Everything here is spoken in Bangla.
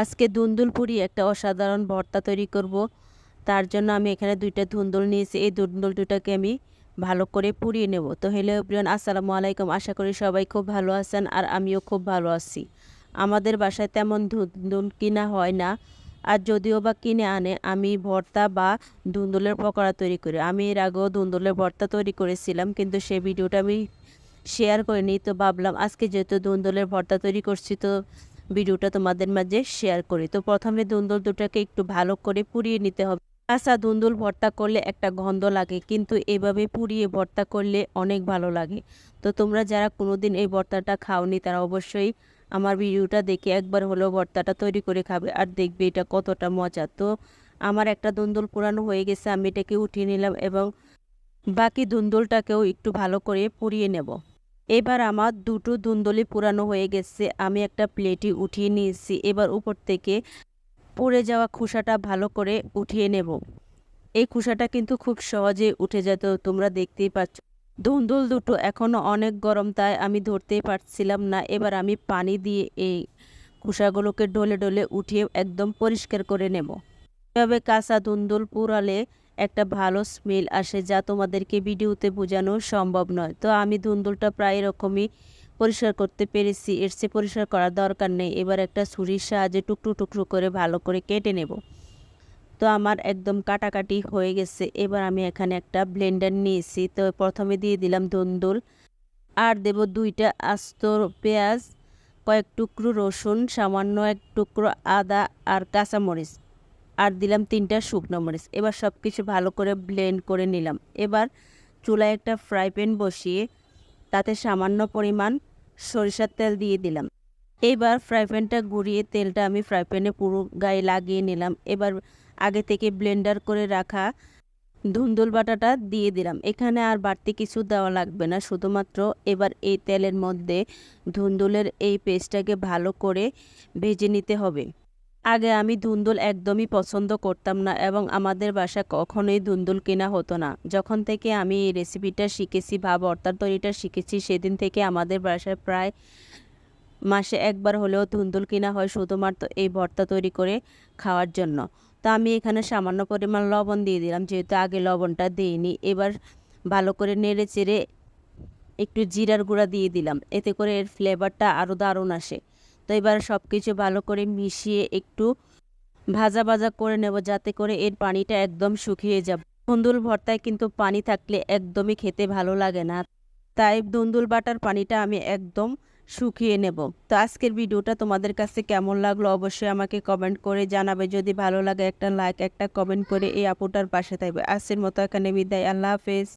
আজকে দুন্দুল পুরি একটা অসাধারণ ভর্তা তৈরি করব। তার জন্য আমি এখানে দুইটা ধুন্দুল নিয়েছি। এই ধুন্দুল দুটাকে আমি ভালো করে পুড়িয়ে নেব। তো হ্যালো এভরিওয়ান, আসসালামু আলাইকুম। আশা করি সবাই খুব ভালো আছেন আর আমিও খুব ভালো আছি। আমাদের বাসায় তেমন ধুন্দুল কিনা হয় না। আর যদিও বা কিনে আনে, আমি ভর্তা বা ধুন্দুলের পকোড়া তৈরি করি। আমি এর আগেও ধুন্দুলের ভর্তা তৈরি করেছিলাম, কিন্তু সেই ভিডিওটা আমি শেয়ার করিনি। তো ভাবলাম আজকে যেহেতু ধুন্দুলের ভর্তা তৈরি করছি, তো ভিডিওটা তোমাদের মাঝে শেয়ার করি। তো প্রথমে ধুন্দুল দুটাকে একটু ভালো করে পুড়িয়ে নিতে হবে। কাঁচা ধুন্দুল ভর্তা করলে একটা গন্ধ লাগে, কিন্তু এভাবে পুড়িয়ে ভর্তা করলে অনেক ভালো লাগে। তো তোমরা যারা কোনোদিন এই ভর্তাটা খাওনি, তারা অবশ্যই আমার ভিডিওটা দেখে একবার হলেও ভর্তাটা তৈরি করে খাবে আর দেখবে এটা কতটা মজা। তো আমার একটা ধুন্দুল পুরানো হয়ে গেছে, আমি এটাকে উঠিয়ে নিলাম এবং বাকি ধুন্দুলটাকেও একটু ভালো করে পুড়িয়ে নেব। এবার আমার দুটো ধুন্দুলি পুরানো হয়ে গেছে, আমি একটা প্লেটে উঠিয়ে নিয়েছি। এবার উপর থেকে পড়ে যাওয়া খোসাটা ভালো করে উঠিয়ে নেব। এই খোসাটা কিন্তু খুব সহজে উঠে যেত, তোমরা দেখতেই পাচ্ছ। ধুন্দুল দুটো এখনও অনেক গরম, তাই আমি ধরতেই পারছিলাম না। এবার আমি পানি দিয়ে এই খোসাগুলোকে ডলে ডলে উঠিয়ে একদম পরিষ্কার করে নেব। এভাবে কাঁচা ধুন্দুল পুরালে একটা ভালো স্মেল আসে যা তোমাদেরকে ভিডিওতে বোঝানো সম্ভব নয়। তো আমি ধুন্দুলটা প্রায় এরকমই পরিষ্কার করতে পেরেছি। এর চেয়ে পরিষ্কার করার দরকার নেই। এবার একটা ছুরির সাহায্যে টুকরো টুকরো করে ভালো করে কেটে নেব। তো আমার একদম কাটাকাটি হয়ে গেছে। এবার আমি এখানে একটা ব্লেন্ডার নিয়েছি। তো প্রথমে দিয়ে দিলাম ধুন্দুল। আর দেব দুইটা আস্ত পেঁয়াজ, কয়েক টুকরো রসুন, সামান্য এক টুকরো আদা আর কাঁচামরিচ। আর দিলাম তিনটা শুকনো মরিচ। এবার সব কিছু ভালো করে ব্লেন্ড করে নিলাম। এবার চুলায় একটা ফ্রাই প্যান বসিয়ে তাতে সামান্য পরিমাণ সরিষার তেল দিয়ে দিলাম। এবার ফ্রাই প্যানটা ঘুরিয়ে তেলটা আমি ফ্রাই প্যানে পুরো গায়ে লাগিয়ে নিলাম। এবার আগে থেকে ব্লেন্ডার করে রাখা ধুন্দুল বাটাটা দিয়ে দিলাম। এখানে আর বাড়তি কিছু দেওয়া লাগবে না। শুধুমাত্র এবার এই তেলের মধ্যে ধুন্দুলের এই পেস্টটাকে ভালো করে ভেজে নিতে হবে। আগে আমি ধুন্দুল একদমই পছন্দ করতাম না এবং আমাদের বাসা কখনোই ধুন্দুল কেনা হতো না। যখন থেকে আমি এই রেসিপিটা শিখেছি বা ভর্তার তৈরিটা শিখেছি, সেদিন থেকে আমাদের বাসায় প্রায় মাসে একবার হলেও ধুন্দুল কিনা হয় শুধুমাত্র এই ভর্তা তৈরি করে খাওয়ার জন্য। তো আমি এখানে সামান্য পরিমাণ লবণ দিয়ে দিলাম, যেহেতু আগে লবণটা দিইনি। এবার ভালো করে নেড়ে চেড়ে একটু জিরার গুঁড়া দিয়ে দিলাম। এতে করে এর ফ্লেভারটা আরও দারুণ আসে। তো এবার সব কিছু ভালো করে মিশিয়ে একটু ভাজা ভাজা করে নেব, যাতে করে এর পানিটা একদম শুকিয়ে যাবে। ধুন্দুল ভর্তায় কিন্তু পানি থাকলে একদমই খেতে ভালো লাগে না। তাই ধুন্দুল বাটার পানিটা আমি একদম শুকিয়ে নেব। তো আজকের ভিডিওটা তোমাদের কাছে কেমন লাগল অবশ্যই আমাকে কমেন্ট করে জানাবে। যদি ভালো লাগে একটা লাইক, একটা কমেন্ট করে এই আপুটার পাশে থাকবে। আজকের মতো এখানে বিদায়। আল্লাহ হাফেজ।